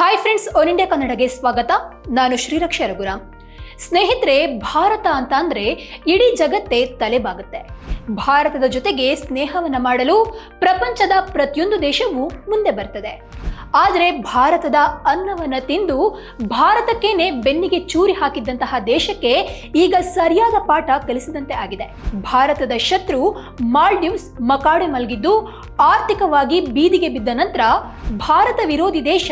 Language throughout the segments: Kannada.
ಹಾಯ್ ಫ್ರೆಂಡ್ಸ್ ಆಲ್ ಇಂಡಿಯಾ ಕನ್ನಡಗೆ ಸ್ವಾಗತ. ನಾನು ಶ್ರೀರಕ್ಷ ರಘುರಾಮ್. ಸ್ನೇಹಿತರೆ, ಭಾರತ ಅಂತ ಅಂದ್ರೆ ಇಡೀ ಜಗತ್ತೇ ತಲೆಬಾಗುತ್ತೆ. ಭಾರತದ ಜೊತೆಗೆ ಸ್ನೇಹವನ್ನು ಮಾಡಲು ಪ್ರಪಂಚದ ಪ್ರತಿಯೊಂದು ದೇಶವೂ ಮುಂದೆ ಬರ್ತದೆ. ಆದರೆ ಭಾರತದ ಅನ್ನವನ್ನು ತಿಂದು ಭಾರತಕ್ಕೇನೆ ಬೆನ್ನಿಗೆ ಚೂರಿ ಹಾಕಿದ್ದಂತಹ ದೇಶಕ್ಕೆ ಈಗ ಸರಿಯಾದ ಪಾಠ ಕಲಿಸಿದಂತೆ ಆಗಿದೆ. ಭಾರತದ ಶತ್ರು ಮಾಲ್ಡೀವ್ಸ್ ಮಕಾಡೆ ಮಲಗಿದ್ದು ಆರ್ಥಿಕವಾಗಿ ಬೀದಿಗೆ ಬಿದ್ದ ನಂತರ ಭಾರತ ವಿರೋಧಿ ದೇಶ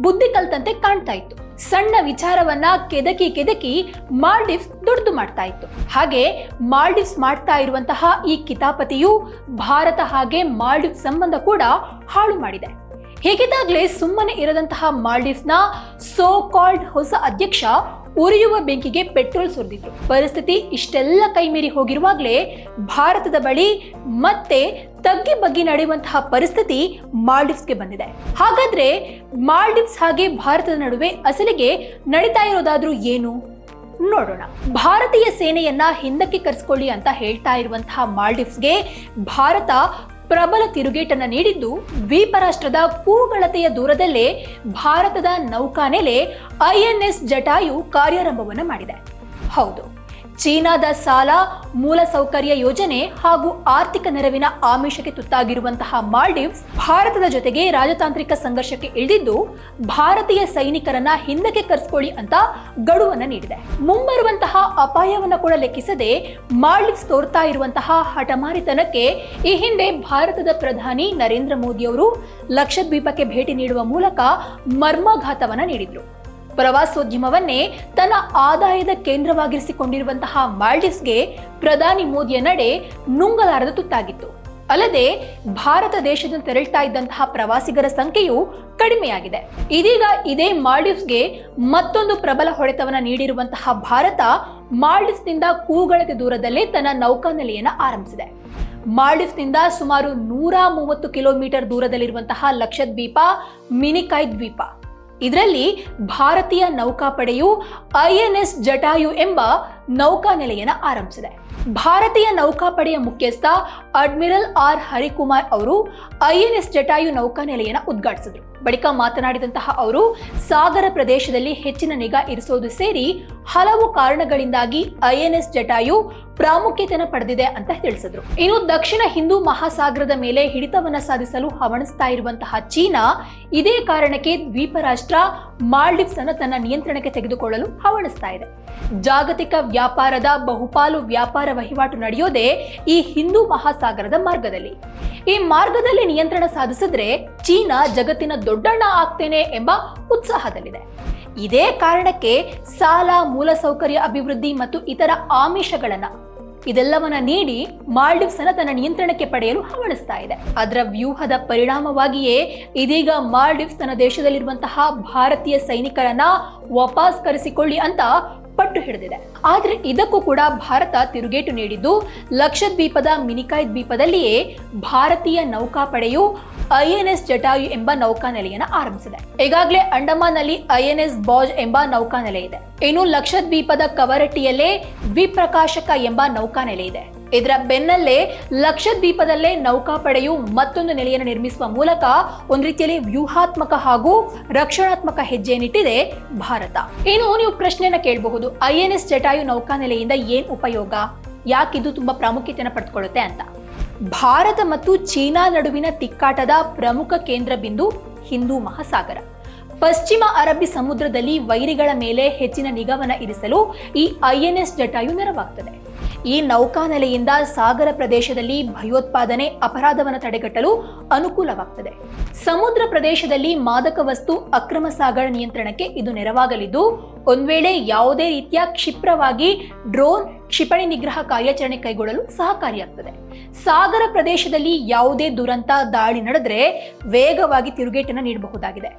ಬುದ್ಧಿ ಕಲ್ತಂತೆ ಕಾಣ್ತಾ ಇತ್ತು. ಸಣ್ಣ ವಿಚಾರವನ್ನ ಕೆದಕಿ ಕೆದಕಿ ಮಾಲ್ಡೀವ್ಸ್ ದೊಡ್ಡದು ಮಾಡ್ತಾ ಇತ್ತು. ಹಾಗೆ ಮಾಲ್ಡೀವ್ಸ್ ಮಾಡ್ತಾ ಇರುವಂತಹ ಈ ಕಿತಾಪತಿಯು ಭಾರತ ಹಾಗೆ ಮಾಲ್ಡೀವ್ಸ್ ಸಂಬಂಧ ಕೂಡ ಹಾಳು ಮಾಡಿದೆ. ಹೇಗಿದ್ದಾಗಲೇ ಸುಮ್ಮನೆ ಇರದಂತಹ ಮಾಲ್ಡೀವ್ಸ್ನ ಸೋ ಕಾಲ್ಡ್ ಹೊಸ ಅಧ್ಯಕ್ಷ ಉರಿಯುವ ಬೆಂಕಿಗೆ ಪೆಟ್ರೋಲ್ ಸುರಿದಿತ್ತು ಪರಿಸ್ಥಿತಿ ಇಷ್ಟೆಲ್ಲ ಕೈಮೀರಿ ಹೋಗಿರುವಾಗಲೇ ಭಾರತದ ಬಳಿ ಮತ್ತೆ ತಗ್ಗಿ ಬಗ್ಗಿ ನಡೆಯುವಂತಹ ಪರಿಸ್ಥಿತಿ ಮಾಲ್ಡೀವ್ಸ್ಗೆ ಬಂದಿದೆ. ಹಾಗಾದ್ರೆ ಮಾಲ್ಡೀವ್ಸ್ ಹಾಗೆ ಭಾರತದ ನಡುವೆ ಅಸಲಿಗೆ ನಡೀತಾ ಇರೋದಾದ್ರೂ ಏನು? ನೋಡೋಣ. ಭಾರತೀಯ ಸೇನೆಯನ್ನ ಹಿಂದಕ್ಕೆ ಕರೆಸ್ಕೊಳ್ಳಿ ಅಂತ ಹೇಳ್ತಾ ಇರುವಂತಹ ಮಾಲ್ಡೀವ್ಸ್ಗೆ ಭಾರತ ಪ್ರಬಲ ತಿರುಗೇಟನ್ನು ನೀಡಿದ್ದು ದ್ವೀಪ ರಾಷ್ಟ್ರದ ಕೂಗಳತೆಯ ದೂರದಲ್ಲೇ ಭಾರತದ ನೌಕಾನೆಲೆ ಐಎನ್ಎಸ್ ಜಟಾಯು ಕಾರ್ಯಾರಂಭವನ್ನು ಮಾಡಿದೆ. ಹೌದು. ಚೀನಾದ ಸಾಲ ಮೂಲಸೌಕರ್ಯ ಯೋಜನೆ ಹಾಗೂ ಆರ್ಥಿಕ ನೆರವಿನ ಆಮಿಷಕ್ಕೆ ತುತ್ತಾಗಿರುವಂತಹ ಮಾಲ್ಡೀವ್ಸ್ ಭಾರತದ ಜೊತೆಗೆ ರಾಜತಾಂತ್ರಿಕ ಸಂಘರ್ಷಕ್ಕೆ ಇಳಿದಿದ್ದು, ಭಾರತೀಯ ಸೈನಿಕರನ್ನ ಹಿಂದಕ್ಕೆ ಕರೆಸ್ಕೊಳ್ಳಿ ಅಂತ ಗಡುವನ್ನ ನೀಡಿದೆ. ಮುಂಬರುವಂತಹ ಅಪಾಯವನ್ನು ಕೂಡ ಲೆಕ್ಕಿಸದೆ ಮಾಲ್ಡೀವ್ಸ್ ತೋರ್ತಾ ಇರುವಂತಹ ಹಠಮಾರಿತನಕ್ಕೆ ಈ ಹಿಂದೆ ಭಾರತದ ಪ್ರಧಾನಿ ನರೇಂದ್ರ ಮೋದಿ ಅವರು ಲಕ್ಷದ್ವೀಪಕ್ಕೆ ಭೇಟಿ ನೀಡುವ ಮೂಲಕ ಮರ್ಮಾಘಾತವನ್ನ ನೀಡಿದ್ರು. ಪ್ರವಾಸೋದ್ಯಮವನ್ನೇ ತನ್ನ ಆದಾಯದ ಕೇಂದ್ರವಾಗಿರಿಸಿಕೊಂಡಿರುವಂತಹ ಮಾಲ್ಡೀವ್ಸ್ಗೆ ಪ್ರಧಾನಿ ಮೋದಿಯ ನಡೆ ನುಂಗಲಾರದ ತುತ್ತಾಗಿತ್ತು. ಅಲ್ಲದೆ ಭಾರತ ದೇಶದಿಂದ ತೆರಳ್ತಾ ಇದ್ದಂತಹ ಪ್ರವಾಸಿಗರ ಸಂಖ್ಯೆಯು ಕಡಿಮೆಯಾಗಿದೆ. ಇದೀಗ ಇದೇ ಮಾಲ್ಡೀವ್ಸ್ಗೆ ಮತ್ತೊಂದು ಪ್ರಬಲ ಹೊಡೆತವನ್ನು ನೀಡಿರುವಂತಹ ಭಾರತ ಮಾಲ್ಡೀವ್ಸ್ನಿಂದ ಕೂಗಳತೆ ದೂರದಲ್ಲೇ ತನ್ನ ನೌಕಾನೆಲೆಯನ್ನ ಆರಂಭಿಸಿದೆ. ಮಾಲ್ಡೀವ್ಸ್ನಿಂದ ಸುಮಾರು ನೂರ ಮೂವತ್ತು ಕಿಲೋಮೀಟರ್ ದೂರದಲ್ಲಿರುವಂತಹ ಲಕ್ಷದ್ವೀಪ ಮಿನಿಕಾಯ್ ದ್ವೀಪ. ಇದರಲ್ಲಿ ಭಾರತೀಯ ನೌಕಾಪಡೆಯು ಐಎನ್ಎಸ್ ಜಟಾಯು ಎಂಬ ನೌಕಾನೆಲೆಯನ್ನು ಆರಂಭಿಸಿದೆ. ಭಾರತೀಯ ನೌಕಾಪಡೆಯ ಮುಖ್ಯಸ್ಥ ಅಡ್ಮಿರಲ್ ಆರ್ ಹರಿಕುಮಾರ್ ಅವರು ಐಎನ್ಎಸ್ ಜಟಾಯು ನೌಕಾನೆಲೆಯನ್ನು ಉದ್ಘಾಟಿಸಿದರು. ಬಳಿಕ ಮಾತನಾಡಿದಂತಹ ಅವರು, ಸಾಗರ ಪ್ರದೇಶದಲ್ಲಿ ಹೆಚ್ಚಿನ ನಿಗಾ ಇರಿಸೋದು ಸೇರಿ ಹಲವು ಕಾರಣಗಳಿಂದಾಗಿ ಐಎನ್ಎಸ್ ಜಟಾಯು ಪ್ರಾಮುಖ್ಯತೆಯನ್ನು ಪಡೆದಿದೆ ಅಂತ ತಿಳಿಸಿದ್ರು. ಇನ್ನು ದಕ್ಷಿಣ ಹಿಂದೂ ಮಹಾಸಾಗರದ ಮೇಲೆ ಹಿಡಿತವನ್ನ ಸಾಧಿಸಲು ಹವಣಿಸ್ತಾ ಇರುವಂತಹ ಚೀನಾ ಇದೇ ಕಾರಣಕ್ಕೆ ದ್ವೀಪ ರಾಷ್ಟ್ರ ಮಾಲ್ಡೀವ್ಸ್ ಅನ್ನು ತನ್ನ ನಿಯಂತ್ರಣಕ್ಕೆ ತೆಗೆದುಕೊಳ್ಳಲು ಹವಣಿಸ್ತಾ ಇದೆ. ಜಾಗತಿಕ ವ್ಯಾಪಾರದ ಬಹುಪಾಲು ವ್ಯಾಪಾರ ವಹಿವಾಟು ನಡೆಯೋದೇ ಈ ಹಿಂದೂ ಮಹಾಸಾಗರದ ಮಾರ್ಗದಲ್ಲಿ. ಈ ಮಾರ್ಗದಲ್ಲಿ ನಿಯಂತ್ರಣ ಸಾಧಿಸಿದ್ರೆ ಚೀನಾ ಜಗತ್ತಿನ ದೊಡ್ಡಣ್ಣ ಆಗ್ತೇನೆ ಎಂಬ ಉತ್ಸಾಹದಲ್ಲಿದೆ. ಇದೇ ಕಾರಣಕ್ಕೆ ಸಾಲ, ಮೂಲಸೌಕರ್ಯ ಅಭಿವೃದ್ಧಿ ಮತ್ತು ಇತರ ಆಮಿಷಗಳನ್ನ ಇದೆಲ್ಲವನ್ನ ನೀಡಿ ಮಾಲ್ಡೀವ್ಸ್ ಅನ್ನ ತನ್ನ ನಿಯಂತ್ರಣಕ್ಕೆ ಪಡೆಯಲು ಹವಣಿಸ್ತಾ ಇದೆ. ಅದರ ವ್ಯೂಹದ ಪರಿಣಾಮವಾಗಿಯೇ ಇದೀಗ ಮಾಲ್ಡೀವ್ಸ್ ತನ್ನ ದೇಶದಲ್ಲಿರುವಂತಹ ಭಾರತೀಯ ಸೈನಿಕರನ್ನ ವಾಪಸ್ ಕರೆಸಿಕೊಳ್ಳಿ ಅಂತ ಪಟ್ಟು ಹಿಡಿದಿದೆ. ಆದ್ರೆ ಇದಕ್ಕೂ ಕೂಡ ಭಾರತ ತಿರುಗೇಟು ನೀಡಿದ್ದು ಲಕ್ಷದ್ವೀಪದ ಮಿನಿಕಾಯ್ ದ್ವೀಪದಲ್ಲಿಯೇ ಭಾರತೀಯ ನೌಕಾಪಡೆಯು ಐಎನ್ಎಸ್ ಜಟಾಯು ಎಂಬ ನೌಕಾನೆಲೆಯನ್ನು ಆರಂಭಿಸಿದೆ. ಈಗಾಗಲೇ ಅಂಡಮಾನ್ನಲ್ಲಿ ಐಎನ್ಎಸ್ ಬಾಜ್ ಎಂಬ ನೌಕಾನೆಲೆ ಇದೆ. ಇನ್ನು ಲಕ್ಷದ್ವೀಪದ ಕವರಟ್ಟಿಯಲ್ಲೇ ದ್ವಿಪ್ರಕಾಶಕ ಎಂಬ ನೌಕಾನೆಲೆ ಇದೆ. ಇದರ ಬೆನ್ನಲ್ಲೇ ಲಕ್ಷದ್ವೀಪದಲ್ಲೇ ನೌಕಾಪಡೆಯು ಮತ್ತೊಂದು ನೆಲೆಯನ್ನು ನಿರ್ಮಿಸುವ ಮೂಲಕ ಒಂದು ರೀತಿಯಲ್ಲಿ ವ್ಯೂಹಾತ್ಮಕ ಹಾಗೂ ರಕ್ಷಣಾತ್ಮಕ ಹೆಜ್ಜೆಯನ್ನಿಟ್ಟಿದೆ ಭಾರತ. ಇನ್ನು ನೀವು ಪ್ರಶ್ನೆಯನ್ನ ಕೇಳಬಹುದು, ಐಎನ್ಎಸ್ ಜಟಾಯು ನೌಕಾ ನೆಲೆಯಿಂದ ಏನ್ ಉಪಯೋಗ? ಯಾಕಿದು ತುಂಬಾ ಪ್ರಾಮುಖ್ಯತೆಯನ್ನು ಪಡೆದುಕೊಳ್ಳುತ್ತೆ ಅಂತ. ಭಾರತ ಮತ್ತು ಚೀನಾ ನಡುವಿನ ತಿಕ್ಕಾಟದ ಪ್ರಮುಖ ಕೇಂದ್ರ ಬಿಂದು ಹಿಂದೂ ಮಹಾಸಾಗರ. ಪಶ್ಚಿಮ ಅರಬ್ಬಿ ಸಮುದ್ರದಲ್ಲಿ ವೈರಿಗಳ ಮೇಲೆ ಹೆಚ್ಚಿನ ನಿಗವನ ಇರಿಸಲು ಈ ಐಎನ್ಎಸ್ ಜಟಾಯು ನೆರವಾಗ್ತದೆ. ಈ ನೌಕಾನೆಲೆಯಿಂದ ಸಾಗರ ಪ್ರದೇಶದಲ್ಲಿ ಭಯೋತ್ಪಾದನೆ, ಅಪರಾಧವನ್ನು ತಡೆಗಟ್ಟಲು ಅನುಕೂಲವಾಗ್ತದೆ. ಸಮುದ್ರ ಪ್ರದೇಶದಲ್ಲಿ ಮಾದಕ ವಸ್ತು ಅಕ್ರಮ ಸಾಗರ ನಿಯಂತ್ರಣಕ್ಕೆ ಇದು ನೆರವಾಗಲಿದ್ದು, ಒಂದ್ ವೇಳೆ ಯಾವುದೇ ರೀತಿಯ ಕ್ಷಿಪ್ರವಾಗಿ ಡ್ರೋನ್ ಕ್ಷಿಪಣಿ ನಿಗ್ರಹ ಕಾರ್ಯಾಚರಣೆ ಕೈಗೊಳ್ಳಲು ಸಹಕಾರಿಯಾಗ್ತದೆ. ಸಾಗರ ಪ್ರದೇಶದಲ್ಲಿ ಯಾವುದೇ ದುರಂತ, ದಾಳಿ ನಡೆದ್ರೆ ವೇಗವಾಗಿ ತಿರುಗೇಟನ್ನು ನೀಡಬಹುದಾಗಿದೆ.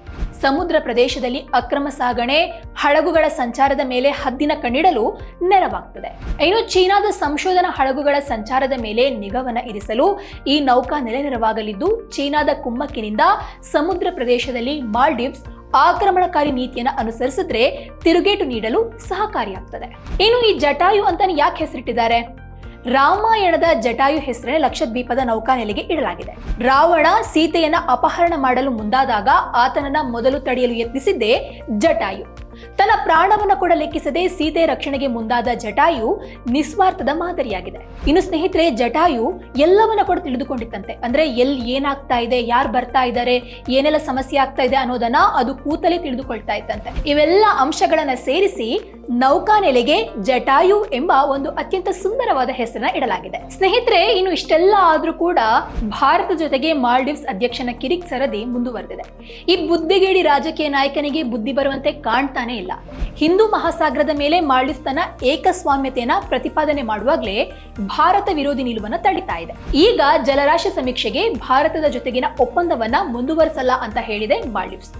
ಸಮುದ್ರ ಪ್ರದೇಶದಲ್ಲಿ ಅಕ್ರಮ ಸಾಗಣೆ, ಹಡಗುಗಳ ಸಂಚಾರದ ಮೇಲೆ ಹದ್ದಿನ ಕಣ್ಣಿಡಲು ನೆರವಾಗ್ತದೆ. ಇನ್ನು ಚೀನಾದ ಸಂಶೋಧನಾ ಹಡಗುಗಳ ಸಂಚಾರದ ಮೇಲೆ ನಿಗವನ ಇರಿಸಲು ಈ ನೌಕಾ ನೆಲೆ ನೆರವಾಗಲಿದ್ದು, ಚೀನಾದ ಕುಮ್ಮಕ್ಕಿನಿಂದ ಸಮುದ್ರ ಪ್ರದೇಶದಲ್ಲಿ ಮಾಲ್ಡೀವ್ಸ್ ಆಕ್ರಮಣಕಾರಿ ನೀತಿಯನ್ನು ಅನುಸರಿಸಿದ್ರೆ ತಿರುಗೇಟು ನೀಡಲು ಸಹಕಾರಿಯಾಗ್ತದೆ. ಇನ್ನು ಈ ಜಟಾಯು ಅಂತ ಯಾಕೆ ಹೆಸರಿಟ್ಟಿದ್ದಾರೆ? ರಾಮಾಯಣದ ಜಟಾಯು ಹೆಸರೇ ಲಕ್ಷದ್ವೀಪದ ನೌಕಾನೆಲೆಗೆ ಇಡಲಾಗಿದೆ. ರಾವಣ ಸೀತೆಯನ್ನ ಅಪಹರಣ ಮಾಡಲು ಮುಂದಾದಾಗ ಆತನನ್ನ ಮೊದಲು ತಡೆಯಲು ಯತ್ನಿಸಿದ್ದೇ ಜಟಾಯು. ತನ್ನ ಪ್ರಾಣವನ್ನು ಕೂಡ ಲೆಕ್ಕಿಸದೆ ಸೀತೆ ರಕ್ಷಣೆಗೆ ಮುಂದಾದ ಜಟಾಯು ನಿಸ್ವಾರ್ಥದ ಮಾದರಿಯಾಗಿದೆ. ಇನ್ನು ಸ್ನೇಹಿತರೆ, ಜಟಾಯು ಎಲ್ಲವನ್ನ ಕೂಡ ತಿಳಿದುಕೊಂಡಿತ್ತಂತೆ. ಅಂದ್ರೆ ಎಲ್ಲಿ ಏನಾಗ್ತಾ ಇದೆ, ಯಾರು ಬರ್ತಾ ಇದ್ದಾರೆ ಏನೆಲ್ಲ ಸಮಸ್ಯೆ ಆಗ್ತಾ ಇದೆ ಅನ್ನೋದನ್ನ ಅದು ಕೂತಲೇ ತಿಳಿದುಕೊಳ್ತಾ ಇತ್ತಂತೆ. ಇವೆಲ್ಲ ಅಂಶಗಳನ್ನ ಸೇರಿಸಿ ನೌಕಾನೆಲೆಗೆ ಜಟಾಯು ಎಂಬ ಒಂದು ಅತ್ಯಂತ ಸುಂದರವಾದ ಹೆಸರನ್ನ ಇಡಲಾಗಿದೆ. ಸ್ನೇಹಿತರೆ, ಇನ್ನು ಇಷ್ಟೆಲ್ಲ ಆದ್ರೂ ಕೂಡ ಭಾರತ ಜೊತೆಗೆ ಮಾಲ್ಡೀವ್ಸ್ ಅಧ್ಯಕ್ಷನ ಕಿರಿಕ್ ಸರದಿ ಮುಂದುವರೆದಿದೆ. ಈ ಬುದ್ಧಿಗೇಡಿ ರಾಜಕೀಯ ನಾಯಕನಿಗೆ ಬುದ್ಧಿ ಬರುವಂತೆ ಕಾಣ್ತಾನೆ ಇಲ್ಲ. ಹಿಂದೂ ಮಹಾಸಾಗರದ ಮೇಲೆ ಮಾಲ್ಡೀವ್ಸ್ ತನ್ನ ಏಕಸ್ವಾಮ್ಯತೆಯನ್ನ ಪ್ರತಿಪಾದನೆ ಮಾಡುವಾಗಲೇ ಭಾರತ ವಿರೋಧಿ ನಿಲುವನ್ನ ತಳಿತಾ ಇದೆ. ಈಗ ಜಲರಾಶಿ ಸಮೀಕ್ಷೆಗೆ ಭಾರತದ ಜೊತೆಗಿನ ಒಪ್ಪಂದವನ್ನ ಮುಂದುವರಿಸಲ್ಲ ಅಂತ ಹೇಳಿದೆ ಮಾಲ್ಡೀವ್ಸ್.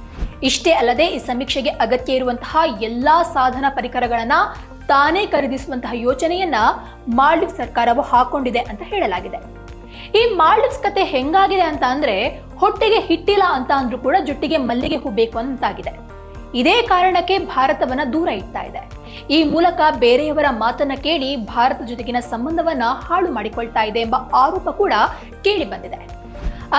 ಇಷ್ಟೇ ಅಲ್ಲದೆ ಈ ಸಮೀಕ್ಷೆಗೆ ಅಗತ್ಯ ಇರುವಂತಹ ಎಲ್ಲಾ ಸಾಧನ ಪರಿಕರಗಳನ್ನ ತಾನೇ ಖರೀದಿಸುವಂತಹ ಯೋಚನೆಯನ್ನ ಮಾಲ್ಡೀವ್ಸ್ ಸರ್ಕಾರವು ಹಾಕೊಂಡಿದೆ ಅಂತ ಹೇಳಲಾಗಿದೆ. ಈ ಮಾಲ್ಡೀವ್ಸ್ ಕತೆ ಹೆಂಗಾಗಿದೆ ಅಂತ ಅಂದ್ರೆ ಹೊಟ್ಟೆಗೆ ಹಿಟ್ಟಿಲ್ಲ ಅಂತ ಅಂದ್ರೂ ಕೂಡ ಜುಟ್ಟಿಗೆ ಮಲ್ಲಿಗೆ ಹೂ ಬೇಕು ಅಂತಾಗಿದೆ. ಇದೇ ಕಾರಣಕ್ಕೆ ಭಾರತವನ್ನ ದೂರ ಇಡ್ತಾ ಇದೆ. ಈ ಮೂಲಕ ಬೇರೆಯವರ ಮಾತನ್ನ ಕೇಳಿ ಭಾರತ ಜೊತೆಗಿನ ಸಂಬಂಧವನ್ನ ಹಾಳು ಮಾಡಿಕೊಳ್ತಾ ಇದೆ ಎಂಬ ಆರೋಪ ಕೂಡ ಕೇಳಿ ಬಂದಿದೆ.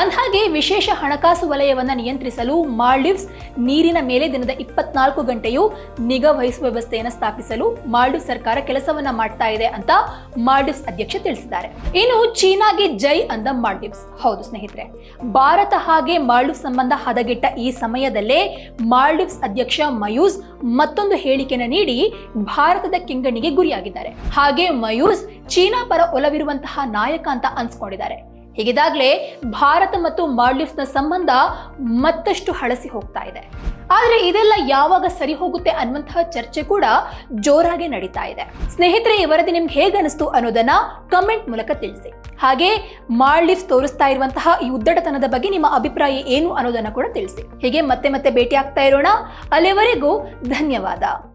ಅಂದಹಾಗೆ ವಿಶೇಷ ಹಣಕಾಸು ವಲಯವನ್ನ ನಿಯಂತ್ರಿಸಲು ಮಾಲ್ಡೀವ್ಸ್ ನೀರಿನ ಮೇಲೆ ದಿನದ ಇಪ್ಪತ್ನಾಲ್ಕು ಗಂಟೆಯೂ ನಿಗಾ ವಹಿಸುವ ವ್ಯವಸ್ಥೆಯನ್ನು ಸ್ಥಾಪಿಸಲು ಮಾಲ್ಡೀವ್ಸ್ ಸರ್ಕಾರ ಕೆಲಸವನ್ನ ಮಾಡ್ತಾ ಇದೆ ಅಂತ ಮಾಲ್ಡೀವ್ಸ್ ಅಧ್ಯಕ್ಷ ತಿಳಿಸಿದ್ದಾರೆ. ಇನ್ನು ಚೀನಾಗೆ ಜೈ ಅಂದ ಮಾಲ್ಡೀವ್ಸ್. ಹೌದು ಸ್ನೇಹಿತರೆ, ಭಾರತ ಹಾಗೆ ಮಾಲ್ಡೀವ್ಸ್ ಸಂಬಂಧ ಹದಗೆಟ್ಟ ಈ ಸಮಯದಲ್ಲೇ ಮಾಲ್ಡೀವ್ಸ್ ಅಧ್ಯಕ್ಷ ಮಯೂಸ್ ಮತ್ತೊಂದು ಹೇಳಿಕೆಯನ್ನು ನೀಡಿ ಭಾರತದ ಕೆಂಗಣ್ಣಿಗೆ ಗುರಿಯಾಗಿದ್ದಾರೆ. ಹಾಗೆ ಮಯೂಸ್ ಚೀನಾ ಪರ ಒಲವಿರುವಂತಹ ನಾಯಕ ಅಂತ ಅನ್ಸ್ಕೊಂಡಿದ್ದಾರೆ. ಹೀಗಿದಾಗಲೇ ಭಾರತ ಮತ್ತು ಮಾಲ್ಡೀವ್ಸ್ನ ಸಂಬಂಧ ಮತ್ತಷ್ಟು ಹಳಸಿ ಹೋಗ್ತಾ ಇದೆ. ಆದರೆ ಇದೆಲ್ಲ ಯಾವಾಗ ಸರಿ ಹೋಗುತ್ತೆ ಅನ್ನುವಂತಹ ಚರ್ಚೆ ಕೂಡ ಜೋರಾಗಿ ನಡೀತಾ ಇದೆ. ಸ್ನೇಹಿತರೆ, ಈ ವರದಿ ನಿಮ್ಗೆ ಹೇಗೆ ಅನಿಸ್ತು ಅನ್ನೋದನ್ನ ಕಮೆಂಟ್ ಮೂಲಕ ತಿಳಿಸಿ. ಹಾಗೆ ಮಾಲ್ಡೀವ್ಸ್ ತೋರಿಸ್ತಾ ಇರುವಂತಹ ಈ ಉದ್ದಟತನದ ಬಗ್ಗೆ ನಿಮ್ಮ ಅಭಿಪ್ರಾಯ ಏನು ಅನ್ನೋದನ್ನ ಕೂಡ ತಿಳಿಸಿ. ಹೀಗೆ ಮತ್ತೆ ಮತ್ತೆ ಭೇಟಿ ಆಗ್ತಾ ಇರೋಣ. ಅಲ್ಲಿವರೆಗೂ ಧನ್ಯವಾದ.